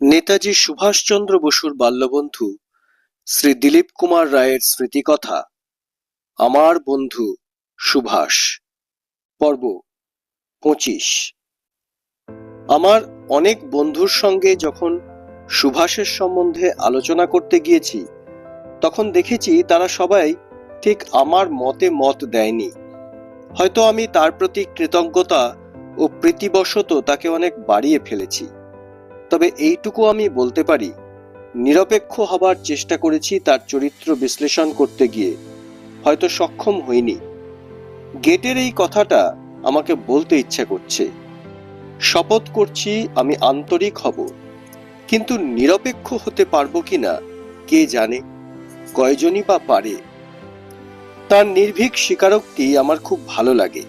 নেতাজি সুভাষচন্দ্র বসুর বাল্যবন্ধু শ্রী দিলীপ কুমার রায়ের স্মৃতিকথা, আমার বন্ধু সুভাষ, পর্ব পঁচিশ। আমার অনেক বন্ধুর সঙ্গে যখন সুভাষের সম্বন্ধে আলোচনা করতে গিয়েছি, তখন দেখেছি তারা সবাই ঠিক আমার মতে মত দেয়নি। হয়তো আমি তার প্রতি কৃতজ্ঞতা ও প্রীতিবশত তাকে অনেক বাড়িয়ে ফেলেছি। তবে এইটুকু আমি বলতে পারি, নিরপেক্ষ হবার চেষ্টা করেছি তার চরিত্র বিশ্লেষণ করতে গিয়ে। হয়তো সক্ষম হইনি। গেটের এই কথাটা আমাকে বলতে ইচ্ছা করছে। শপথ করছি আমি আন্তরিক হব। কিন্তু নিরপেক্ষ হতে পারব কিনা, কে জানে? কয়জনই বা পারে? তার নির্ভীক স্বীকারোক্তি আমার খুব ভালো লাগে।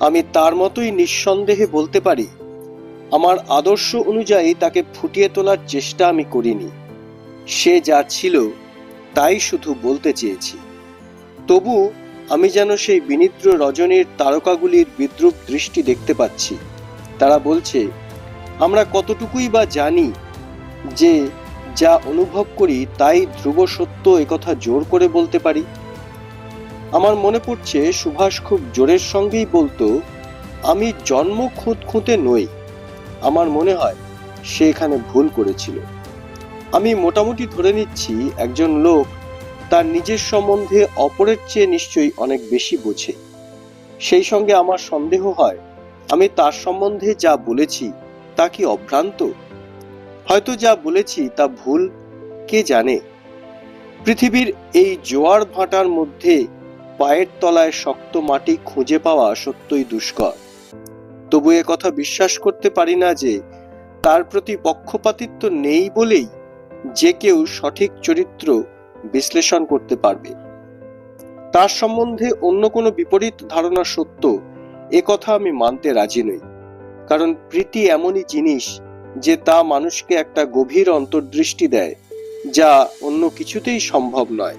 আমি তার মতোই নিঃসন্দেহে বলতে পারি আমার আদর্শ অনুযায়ী তাকে ফুটিয়ে তোলার চেষ্টা আমি করিনি। সে যা ছিল, তাই শুধু বলতে চেয়েছি। তবু আমি যেন সেই বিনিদ্র রজনীর তারকাগুলির বিদ্রুপ দৃষ্টি দেখতে পাচ্ছি। তারা বলছে, আমরা কতটুকুই বা জানি যে যা অনুভব করি তাই ধ্রুব সত্য একথা জোর করে বলতে পারি? আমার মনে পড়ছে, সুভাষ খুব জোরের সঙ্গেই বলতো, আমি জন্ম খুঁত খুঁতে নই। আমার মনে হয় সে এখানে ভুল করেছিল। আমি মোটামুটি ধরে নিচ্ছি একজন লোক তার নিজের সম্বন্ধে অপরের চেয়ে নিশ্চয়ই অনেক বেশি বোঝে। সেই সঙ্গে আমার সন্দেহ হয়, আমি তার সম্বন্ধে যা বলেছি তা কি অভ্রান্ত? হয়তো যা বলেছি তা ভুল, কে জানে? পৃথিবীর এই জোয়ার ভাটার মধ্যে পায়ের তলায় শক্ত মাটি খুঁজে পাওয়া সত্যই দুষ্কর। তবু এ কথা বিশ্বাস করতে পারি না যে তার প্রতি পক্ষপাতিত্ব নেই বলেই যে কেউ সঠিক চরিত্র বিশ্লেষণ করতে পারবে। তার সম্বন্ধে অন্য কোনো বিপরীত ধারণা সত্য এ কথা আমি মানতে রাজি নই। কারণ প্রীতি এমনই জিনিস যে তা মানুষকে একটা গভীর অন্তর্দৃষ্টি দেয়, যা অন্য কিছুতেই সম্ভব নয়।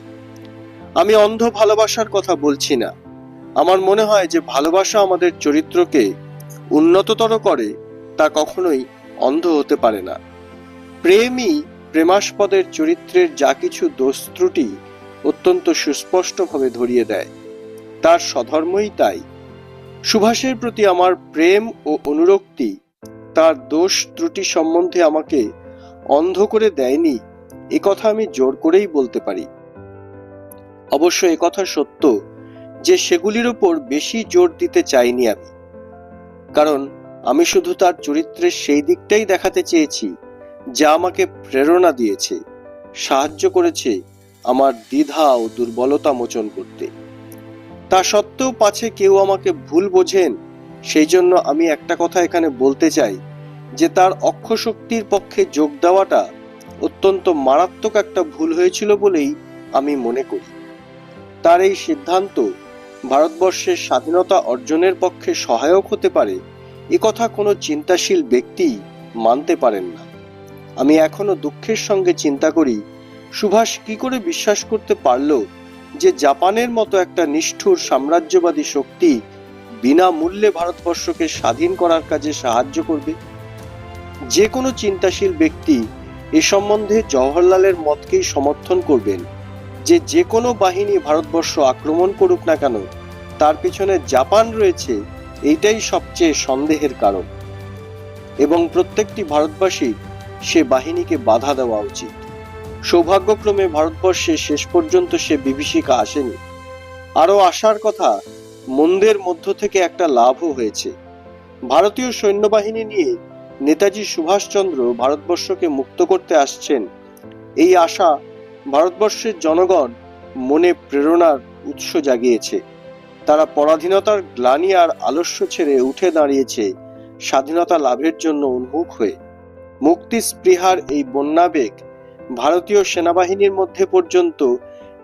আমি অন্ধ ভালোবাসার কথা বলছি না। আমার মনে হয় যে ভালোবাসা আমাদের চরিত্রকে উন্নততর করে, তা কখনোই অন্ধ হতে পারে না। প্রেমই প্রেমাস্পদের চরিত্রের যা কিছু দোষ ত্রুটি অত্যন্ত সুস্পষ্টভাবে ধরিয়ে দেয়। তার স্বধর্মই তাই। সুভাষের প্রতি আমার প্রেম ও অনুরক্তি তার দোষ ত্রুটি সম্বন্ধে আমাকে অন্ধ করে দেয়নি, এ কথা আমি জোর করেই বলতে পারি। অবশ্য কথা সত্য যে সেগুলির ওপর বেশি জোর দিতে চাইনি আমি। কারণ আমি শুধু তার চরিত্রের সেই দিকটাই দেখাতে চেয়েছি, যা আমাকে প্রেরণা দিয়েছে, সাহায্য করেছে আমার দ্বিধা ও দুর্বলতা মোচন করতে। তা সত্ত্বেও পাছে কেউ আমাকে ভুল বোঝেন, সেই জন্য আমি একটা কথা এখানে বলতে চাই, যে তার অক্ষশক্তির পক্ষে যোগ দেওয়াটা অত্যন্ত মারাত্মক একটা ভুল হয়েছিল বলেই আমি মনে করি। তার এই সিদ্ধান্ত ভারতবর্ষের স্বাধীনতা অর্জনের পক্ষে সহায়ক হতে পারে, এ কথা কোনো চিন্তাশীল ব্যক্তি মানতে পারেন না। আমি এখনও দুঃখের সঙ্গে চিন্তা করি, সুভাষ কি করে বিশ্বাস করতে পারল যে জাপানের মতো একটা নিষ্ঠুর সাম্রাজ্যবাদী শক্তি বিনামূল্যে ভারতবর্ষকে স্বাধীন করার কাজে সাহায্য করবে? যে কোনো চিন্তাশীল ব্যক্তি এ সম্বন্ধে জওহরলালের মতকেই সমর্থন করবেন। যে যে কোনো বাহিনী ভারতবর্ষ আক্রমণ করুক না কেন, তার পিছনে জাপান রয়েছে এইটাই সবচেয়ে সন্দেহের কারণ। এবং প্রত্যেকটি ভারতবাসী সে বাহিনীকে বাধা দেওয়া উচিত। সৌভাগ্যক্রমে ভারতবর্ষে শেষ পর্যন্ত সে বিভীষিকা আসেনি। আরও আসার কথা, মন্দের মধ্য থেকে একটা লাভও হয়েছে। ভারতীয় সৈন্যবাহিনী নিয়ে নেতাজি সুভাষচন্দ্র ভারতবর্ষকে মুক্ত করতে আসছেন, এই আশা ভারতবর্ষের জনগণ মনে প্রেরণার উৎস জাগিয়েছে। তারা পরাধীনতার গ্লানি আর আলস্য ছেড়ে উঠে দাঁড়িয়েছে স্বাধীনতা লাভের জন্য উন্মুখ হয়ে। মুক্তি স্পৃহার এই বন্যাবেগ ভারতীয় সেনাবাহিনীর মধ্যে পর্যন্ত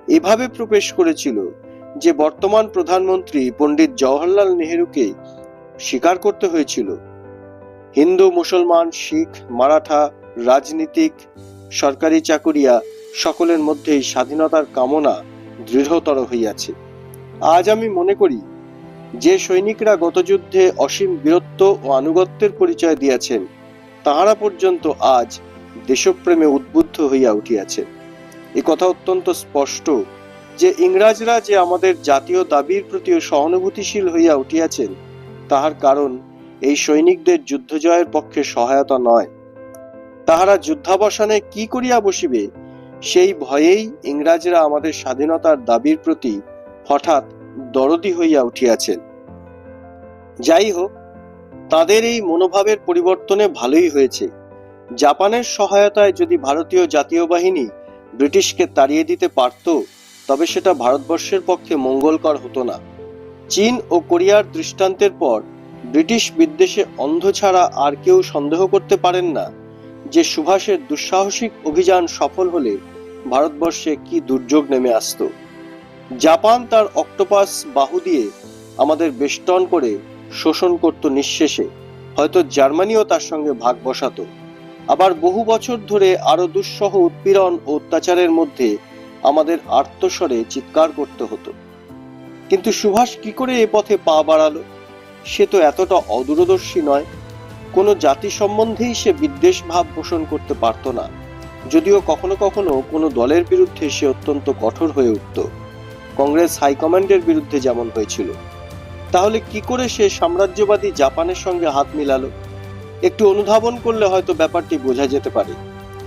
এভাবে প্রবেশ করেছিল যে বর্তমান প্রধানমন্ত্রী পণ্ডিত জওহরলাল নেহেরুকে স্বীকার করতে হয়েছিল। হিন্দু, মুসলমান, শিখ, মারাঠা, রাজনীতিক, সরকারি চাকুরিয়া সকলের মধ্যেই স্বাধীনতার কামনা দৃঢ়তর হইয়াছে। আজ আমি মনে করি, যে সৈনিকরা গত যুদ্ধে অসীম বীরত্ব ও আনুগত্যের পরিচয় দিয়েছেন, তাহারা পর্যন্ত আজ দেশপ্রেমে উদ্বুদ্ধ হইয়া উঠিয়াছে। এ কথা অত্যন্ত স্পষ্ট যে ইংরাজরা যে আমাদের জাতীয় দাবির প্রতিও সহানুভূতিশীল হইয়া উঠিয়াছেন, তাহার কারণ এই সৈনিকদের যুদ্ধ জয়ের পক্ষে সহায়তা নয়। তাহারা যুদ্ধাবসানে কি করিয়া বসিবে সেই ভয়েই ইংরাজরা আমাদের স্বাধীনতার দাবির প্রতি হঠাৎ দরদি হইয়া উঠিয়াছেন। যাই হোক, তাদের এই মনোভাবের পরিবর্তনে ভালোই হয়েছে। জাপানের সহায়তায় যদি ভারতীয় জাতীয় বাহিনী ব্রিটিশকে তাড়িয়ে দিতে পারত, তবে সেটা ভারতবর্ষের পক্ষে মঙ্গলকর হতো না। চীন ও কোরিয়ার দৃষ্টান্তের পর ব্রিটিশ বিদ্বেষে অন্ধ ছাড়া আর কেউ সন্দেহ করতে পারেন না যে সুভাষের দুঃসাহসিক অভিযান সফল হলে ভারতবর্ষে কি দুর্যোগ নেমে আসতো? জাপান তার অক্টোপাস বাহু দিয়ে আমাদের বেষ্টন করে শোষণ করত নিঃশেষে। হয়তো জার্মানিও তার সঙ্গে ভাগ বসাতো। আবার বহু বছর ধরে আরও দুঃসহ উৎপীড়ন ও অত্যাচারের মধ্যে আমাদের আর্তস্বরে চিৎকার করতে হতো। কিন্তু সুভাষ কি করে এ পথে পা বাড়ালো? সে তো এতটা অদূরদর্শী নয়। কোনো জাতি সম্বন্ধেই সে বিদ্বেষ ভাব পোষণ করতে পারত না। যদিও কখনো কখনো কোনো দলের বিরুদ্ধে সে অত্যন্ত কঠোর হয়ে উঠত। কংগ্রেস হাইকমান্ডের বিরুদ্ধে যেমন হয়েছিল। তাহলে কি করে সে সাম্রাজ্যবাদী জাপানের সঙ্গে হাত মিলালো? একটু অনুধাবন করলে হয়তো ব্যাপারটি বোঝা যেতে পারে।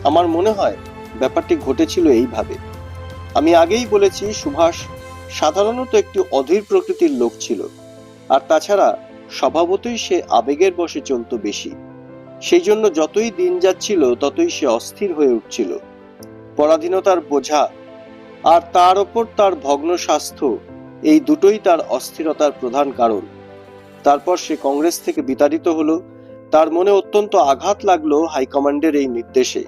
আমার মনে হয় ব্যাপারটি ঘটেছিল এইভাবে। আমি আগেই বলেছি, সুভাষ সাধারণত একটি অধীর প্রকৃতির লোক ছিল। আর তাছাড়া স্বভাবতই সে আবেগের বশে চলত বেশি। সেই জন্য যতই দিন যাচ্ছিল, ততই সে অস্থির হয়ে উঠছিল। পরাধীনতার বোঝা আর তার ওপর তার ভগ্ন স্বাস্থ্য, এই দুটোই তার অস্থিরতার প্রধান কারণ। তারপর সে কংগ্রেস থেকে বিতাড়িত হলো। তার মনে অত্যন্ত আঘাত লাগল হাইকমান্ডের এই নির্দেশে।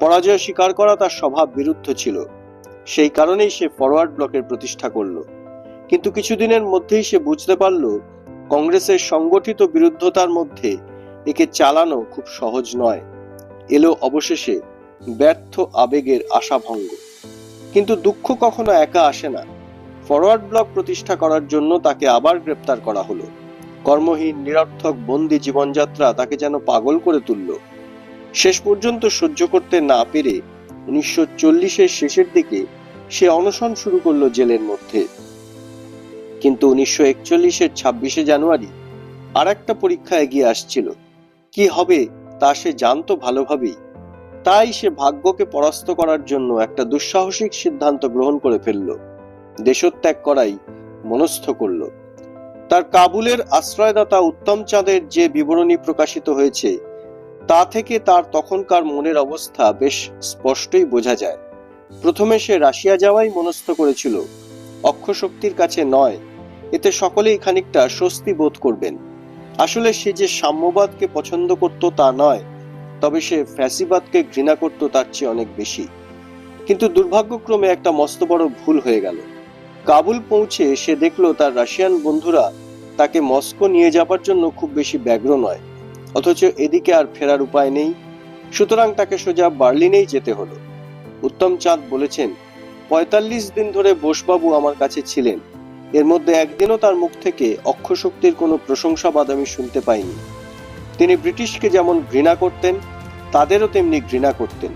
পরাজয় স্বীকার করা তার স্বভাব বিরুদ্ধ ছিল। সেই কারণেই সে ফরওয়ার্ড ব্লকের প্রতিষ্ঠা করল। কিন্তু কিছুদিনের মধ্যেই সে বুঝতে পারল, কংগ্রেসের সংগঠিত বিরুদ্ধতার মধ্যে একে চালানো খুব সহজ নয়। এলো অবশেষে ব্যর্থ আবেগের আশাভঙ্গ। কিন্তু দুঃখ কখনো একা আসে না। ফরওয়ার্ড ব্লক প্রতিষ্ঠা করার জন্য তাকে আবার গ্রেপ্তার করা হলো। কর্মহীন, নিরর্থক, বন্দি জীবনযাত্রা তাকে যেন পাগল করে তুলল। শেষ পর্যন্ত সহ্য করতে না পেরে উনিশশো চল্লিশের শেষের দিকে সে অনশন শুরু করল জেলের মধ্যে। কিন্তু উনিশশো একচল্লিশের ছাব্বিশে জানুয়ারি আর একটা পরীক্ষা এগিয়ে আসছিল। কি হবে তা সে জানতো ভালোভাবেই। তাই সে ভাগ্যকে পরাস্ত করার জন্য একটা দুঃসাহসিক সিদ্ধান্ত গ্রহণ করে ফেলল। দেশত্যাগ করাই মনস্থ করল। তার কাবুলের আশ্রয়দাতা উত্তম চাঁদের যে বিবরণী প্রকাশিত হয়েছে, তা থেকে তার তখনকার মনের অবস্থা বেশ স্পষ্টই বোঝা যায়। প্রথমে সে রাশিয়া যাওয়াই মনস্থ করেছিল। অক্ষশক্তির কাছে নয়, এতে সকলেই খানিকটা স্বস্তি বোধ করবেন। আসলে সে যে সাম্যবাদকে পছন্দ করত তা নয়, তবে সে ফ্যাসিবাদকে ঘৃণা করত তার চেয়ে অনেক বেশি। কিন্তু দুর্ভাগ্যক্রমে একটা মস্ত বড় ভুল হয়ে গেল। কাবুল পৌঁছে সে দেখল তার রাশিয়ান বন্ধুরা তাকে মস্কো নিয়ে যাবার জন্য খুব বেশি ব্যগ্র নয়, অথচ এদিকে আর ফেরার উপায় নেই। সুতরাং তাকে সোজা বার্লিনেই যেতে হলো। উত্তম চাঁদ বলেছেন, পঁয়তাল্লিশ দিন ধরে বোসবাবু আমার কাছে ছিলেন এর মধ্যে একদিনও তার মুখ থেকে অক্ষশক্তির কোনো প্রশংসাবাদ আমি শুনতে পাইনি। তিনি ব্রিটিশকে যেমন ঘৃণা করতেন, তাদেরও তেমনি ঘৃণা করতেন।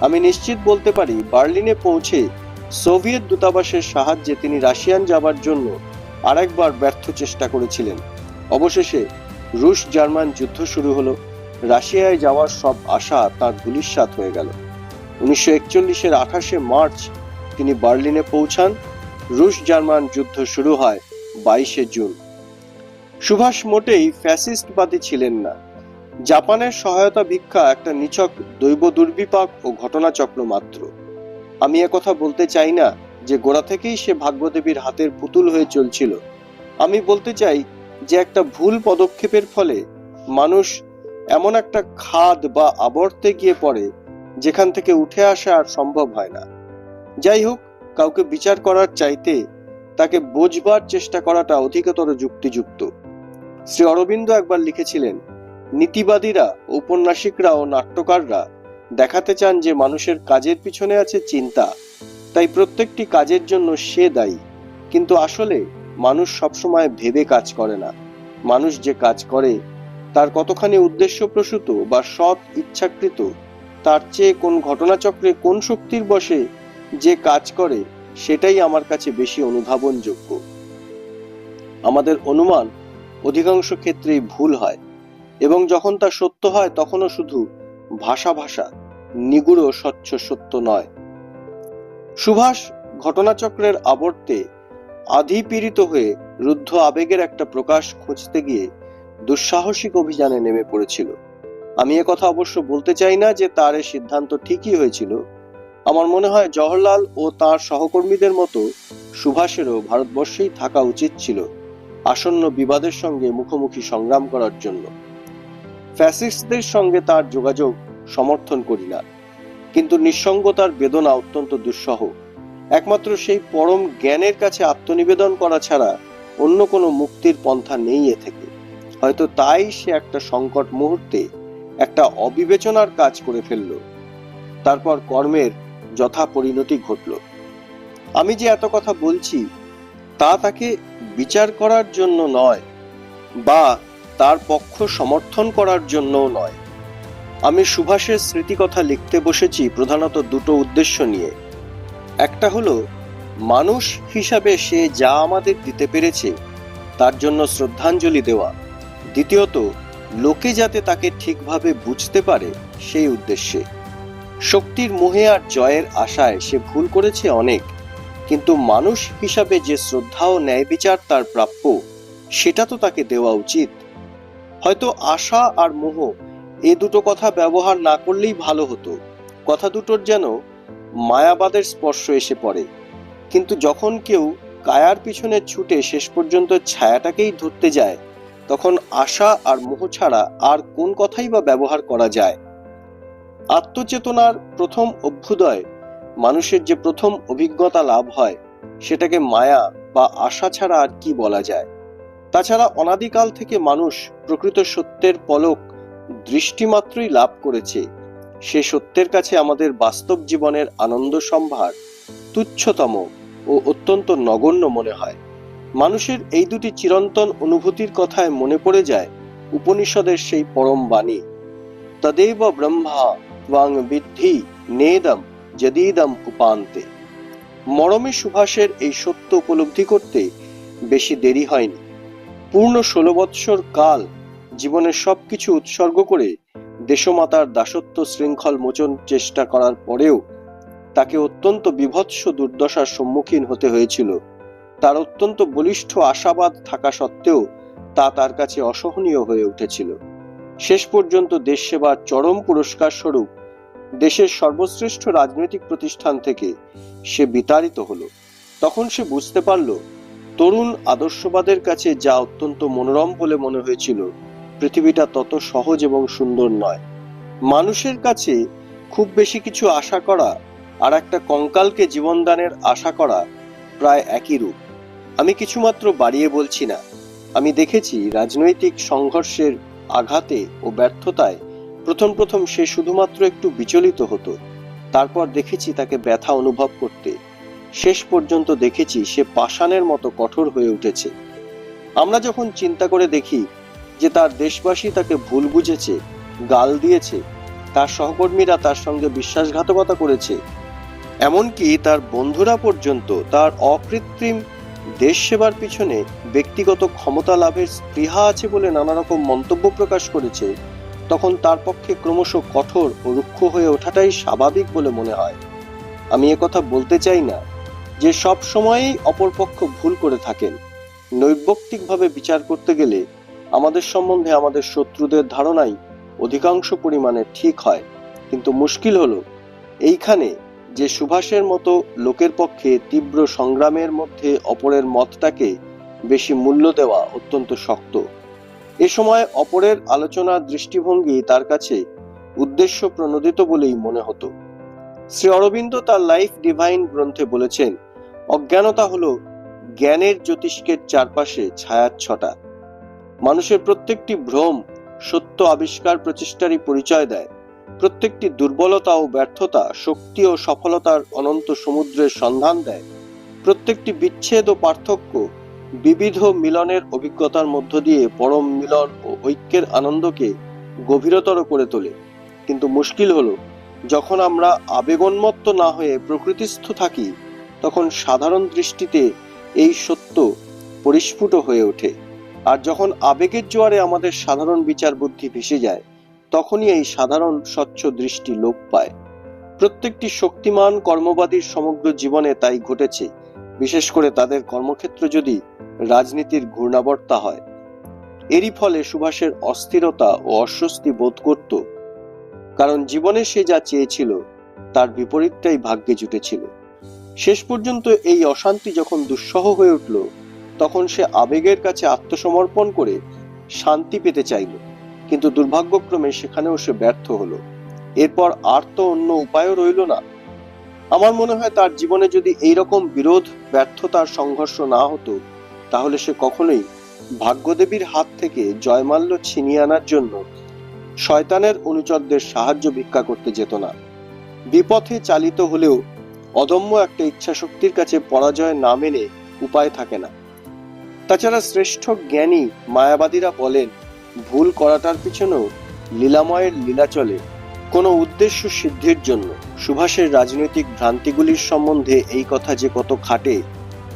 আমি নিশ্চিত বলতে পারি, বার্লিনে পৌঁছে সোভিয়েত দূতাবাসের সাহায্যে তিনি রাশিয়ান যাবার জন্য আরেকবার ব্যর্থ চেষ্টা করেছিলেন। অবশেষে রুশ জার্মান যুদ্ধ শুরু হলো, রাশিয়ায় যাওয়ার সব আশা তার ধুলিস্বাত হয়ে গেল। উনিশশো একচল্লিশের আঠাশে মার্চ তিনি বার্লিনে পৌঁছান রুশ জার্মান যুদ্ধ শুরু হয় বাইশে জুন। সুভাষ মোটেই ফ্যাসিস্টবাদী ছিলেন না। জাপানের সহায়তা ভিক্ষা একটা নিছক দৈব দুর্বিপাক ও ঘটনাচক্র মাত্র। আমি কথা বলতে চাই না যে গোড়া থেকেই সে ভাগ্যদেবীর হাতের পুতুল হয়ে চলছিল। আমি বলতে চাই যে একটা ভুল পদক্ষেপের ফলে মানুষ এমন একটা খাদ বা আবর্তে গিয়ে পড়ে যেখান থেকে উঠে আসা আর সম্ভব হয় না। যাই হোক কাউকে বিচার করার চাইতে তাকে বোঝবার চেষ্টা করাটা অধিকতর যুক্তিযুক্ত। শ্রী অরবিন্দ একবার লিখেছিলেন, নীতিবাদীরা, ঔপন্যাসিকরা ও নাট্যকাররা দেখাতে চান যে মানুষের কাজের পিছনে আছে চিন্তা। তাই প্রত্যেকটি কাজের জন্য সে দায়ী। কিন্তু আসলে মানুষ সবসময় ভেবে কাজ করে না। মানুষ যে কাজ করে, তার কতখানি উদ্দেশ্যপ্রসূত বা সৎ ইচ্ছাকৃত, তার চেয়ে কোন ঘটনাচক্রে কোন শক্তির বসে যে কাজ করে, সেটাই আমার কাছে বেশি অনুধাবনযোগ্য। আমাদের অনুমান অধিকাংশ ক্ষেত্রেই ভুল হয় এবং যখন তা সত্য হয়, তখনও শুধু ভাষা ভাষা, নিগুড় স্বচ্ছ সত্য নয়। সুভাষ ঘটনাচক্রের আবর্তে আধিপীড়িত হয়ে রুদ্ধ আবেগের একটা প্রকাশ খুঁজতে গিয়ে দুঃসাহসিক অভিযানে নেমে পড়েছিল। আমি কথা অবশ্য বলতে চাই না যে তার এ সিদ্ধান্ত ঠিকই হয়েছিল আমার মনে হয় জওহরলাল ও তার সহকর্মীদের মতো সুভাষেরও ভারতবর্ষেই থাকা উচিত ছিল আসন্ন বিবাদের সঙ্গে মুখোমুখি সংগ্রাম করার জন্য। ফ্যাসিস্টদের সঙ্গে তার যোগাযোগ সমর্থন করি না। কিন্তু নিঃসঙ্গতার বেদনা অত্যন্ত দুঃসহ। একমাত্র সেই পরম জ্ঞানের কাছে আত্মনিবেদন করা ছাড়া অন্য কোনো মুক্তির পন্থা নেই এ থেকে। হয়তো তাই সে একটা সংকট মুহূর্তে একটা অবিবেচনার কাজ করে ফেলল। তারপর কর্মের যথা পরিণতি ঘটল। আমি যে এত কথা বলছি, তা তাকে বিচার করার জন্য নয়, বা তার পক্ষ সমর্থন করার জন্যও নয়। আমি সুভাষের স্মৃতিকথা লিখতে বসেছি প্রধানত দুটো উদ্দেশ্য নিয়ে। একটা হলো, মানুষ হিসাবে সে যা আমাদের দিতে পেরেছে, তার জন্য শ্রদ্ধাঞ্জলি দেওয়া। দ্বিতীয়ত, লোকে যাতে তাকে ঠিকভাবে বুঝতে পারে সেই উদ্দেশ্যে। শক্তির মোহে আর জয়ের আশায় সে ভুল করেছে অনেক। কিন্তু মানুষ হিসাবে যে শ্রদ্ধা ও ন্যায় বিচার তার প্রাপ্য, সেটা তো তাকে দেওয়া উচিত। হয়তো আশা আর মোহ এ দুটো কথা ব্যবহার না করলেই ভালো হতো। কথা দুটোর যেন মায়াবাদের স্পর্শ এসে পড়ে। কিন্তু যখন কেউ কায়ার পিছনে ছুটে শেষ পর্যন্ত ছায়াটাকেই ধরতে যায়, তখন আশা আর মোহ ছাড়া আর কোন কথাই বা ব্যবহার করা যায়। আত্মচেতনার প্রথম অভ্যুদয় মানুষের যে প্রথম অভিজ্ঞতা লাভ হয়, সেটাকে মায়া বা আশা ছাড়া আর কি বলা যায়? তাছাড়া অনাদিকাল থেকে মানুষ প্রকৃত সত্যের পলক দৃষ্টিমাত্রই লাভ করেছে। সে সত্যের কাছে আমাদের বাস্তব জীবনের আনন্দ সম্ভার তুচ্ছতম ও অত্যন্ত নগণ্য মনে হয়। মানুষের এই দুটি চিরন্তন অনুভূতির কথায় মনে পড়ে যায় উপনিষদের সেই পরম বাণী। তদেব ব্রহ্মা বিদ্ধি নেদম যদিদম উপান্তে। মরমে সুভাষের এই সত্য উপলব্ধি করতে বেশি দেরি হয়নি। পূর্ণ ষোলো বৎসর কাল জীবনের সবকিছু উৎসর্গ করে দেশমাতার দাসত্ব শৃঙ্খল মোচন চেষ্টা করার পরেও তাকে অত্যন্ত বিভৎস দুর্দশার সম্মুখীন হতে হয়েছিল। তার অত্যন্ত বলিষ্ঠ আশাবাদ থাকা সত্ত্বেও তা তার কাছে অসহনীয় হয়ে উঠেছিল। শেষ পর্যন্ত দেশ সেবার চরম পুরস্কার স্বরূপ দেশের সর্বশ্রেষ্ঠ রাজনৈতিক প্রতিষ্ঠান থেকে সে বিতাড়িত হলো। তখন সে বুঝতে পারল, তরুণ আদর্শবাদের কাছে যা অত্যন্ত মনোরম বলে মনে হয়েছিল, পৃথিবীটা তত সহজ এবং সুন্দর নয়। মানুষের কাছে খুব বেশি কিছু আশা করা আর একটা কঙ্কালকে জীবনদানের আশা করা প্রায় একই রূপ। আমি কিছুমাত্র বাড়িয়ে বলছি না। আমি দেখেছি রাজনৈতিক সংঘর্ষের আঘাতে ও ব্যর্থতায় প্রথম প্রথম সে শুধুমাত্র একটু বিচলিত হতো। তারপর দেখেছি তাকে ব্যথা অনুভব করতে। শেষ পর্যন্ত দেখেছি সে পাষাণের মতো কঠোর হয়ে উঠেছে। আমরা যখন চিন্তা করে দেখি যে তার দেশবাসী তাকে ভুল বুঝেছে, গাল দিয়েছে, তার সহকর্মীরা তার সঙ্গে বিশ্বাসঘাতকতা করেছে, এমনকি তার বন্ধুরা পর্যন্ত তার অকৃত্রিম দেশ সেবার পিছনে ব্যক্তিগত ক্ষমতা লাভের স্পৃহা আছে বলে নানা রকম মন্তব্য প্রকাশ করেছে তখন তার পক্ষে ক্রমশ কঠোর ও রুক্ষ হয়ে ওঠাটাই স্বাভাবিক বলে মনে হয়। আমি কথা বলতে চাই না যে সব সময়ই অপরপক্ষ ভুল করে থাকেন। নৈর্ব্যক্তিকভাবে বিচার করতে গেলে আমাদের সম্বন্ধে আমাদের শত্রুদের ধারণাই অধিকাংশ পরিমাণে ঠিক হয়। কিন্তু মুশকিল হলো, এইখানে যে সুভাষের মতো লোকের পক্ষে তীব্র সংগ্রামের মধ্যে অপরের মতটাকে বেশি মূল্য দেওয়া অত্যন্ত শক্ত। এ সময় অপরের আলোচনার দৃষ্টিভঙ্গি তার কাছে উদ্দেশ্য প্রণোদিত বলেই মনে হতো। শ্রী অরবিন্দ তার লাইফ ডিভাইন গ্রন্থে বলেছেন, অজ্ঞানতা হলো জ্ঞানের জ্যোতিষ্কের চারপাশে ছায়ার ছটা মানুষের প্রত্যেকটি ভ্রম সত্য আবিষ্কার প্রচেষ্টারই পরিচয় দেয়। প্রত্যেকটি দুর্বলতা ও ব্যর্থতা শক্তি ও সফলতার অনন্ত সমুদ্রের সন্ধান দেয়। প্রত্যেকটি বিচ্ছেদ ও পার্থক্য বিবিধ মিলনের অভিজ্ঞতার মধ্য দিয়ে পরম মিলন ও ঐক্যের আনন্দকে গভীরতর করে তোলে। কিন্তু মুশকিল হলো, যখন আমরা আবেগোন্মত্ত না হয়ে প্রকৃতিস্থ থাকি, তখন সাধারণ দৃষ্টিতে এই সত্য পরিস্ফুট হয়ে ওঠে। আর যখন আবেগের জোয়ারে আমাদের সাধারণ বিচার বুদ্ধি ভেসে যায়, তখনই এই সাধারণ স্বচ্ছ দৃষ্টি লোপ পায়। প্রত্যেকটি শক্তিমান কর্মবাদীর সমগ্র জীবনে তাই ঘটেছে। বিশেষ করে তাদের কর্মক্ষেত্র যদি রাজনীতির ঘূর্ণাবর্তা হয়, এরই ফলে সুভাষের অস্থিরতা ও অস্বস্তি বোধ করত, কারণ জীবনে সে যা চেয়েছিল তার বিপরীতটাই ভাগ্যে জুটেছিল। শেষ পর্যন্ত এই অশান্তি যখন দুঃসহ হয়ে উঠল, তখন সে আবেগের কাছে আত্মসমর্পণ করে শান্তি পেতে চাইল, কিন্তু দুর্ভাগ্যক্রমে সেখানেও সে ব্যর্থ হলো। এরপর আর তো অন্য উপায়ও রইল না। আমার মনে হয় তার জীবনে যদি এই রকম বিরোধ, ব্যর্থতার সংঘর্ষ না হতো, তাহলে সে কখনোই ভাগ্যদেবীর হাত থেকে জয়মাল্য ছিনিয়ে আনার জন্য শয়তানের অনুচরদের সাহায্য ভিক্ষা করতে যেত না। বিপথে চালিত হলেও অদম্য একটা ইচ্ছা শক্তির কাছে পরাজয় না মেনে উপায় থাকে না। তাছাড়া শ্রেষ্ঠ জ্ঞানী মায়াবাদীরা বলেন, ভুল করাটার পিছনেও লীলাময়ের লীলা চলে। কোনো উদ্দেশ্য সিদ্ধির জন্য সুভাষের রাজনৈতিক ভ্রান্তিগুলির সম্বন্ধে এই কথা যে কত খাটে,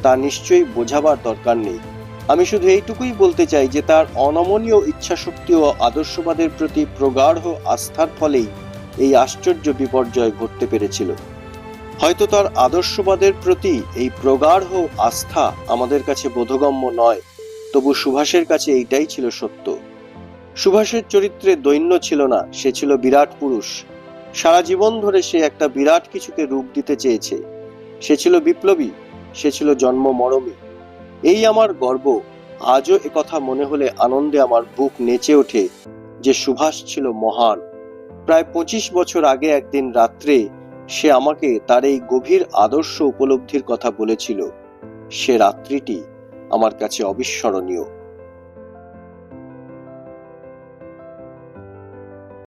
তা নিশ্চয়ই বোঝাবার দরকার নেই। আমি শুধু এইটুকুই বলতে চাই যে তার অনমনীয় ইচ্ছাশক্তি ও আদর্শবাদের প্রতি প্রগাঢ় আস্থার ফলেই এই আশ্চর্য বিপর্যয় ঘটতে পেরেছিল। হয়তো তার আদর্শবাদের প্রতি এই প্রগাঢ় আস্থা আমাদের কাছে বোধগম্য নয়, তবু সুভাষের কাছে এইটাই ছিল সত্য। সুভাষের চরিত্রে দৈন্য ছিল না, সে ছিল বিরাট পুরুষ। সারা জীবন ধরে সে একটা বিরাট কিছুকে রূপ দিতে চেয়েছে। সে ছিল বিপ্লবী, সে ছিল জন্ম মরমী। এই আমার গর্ব, আজও কথা মনে হলে আনন্দে আমার বুক নেচে ওঠে যে সুভাষ ছিল মহান। প্রায় পঁচিশ বছর আগে একদিন রাত্রে সে আমাকে তার এই গভীর আদর্শ উপলব্ধির কথা বলেছিল। সে রাত্রিটি আমার কাছে অবিস্মরণীয়।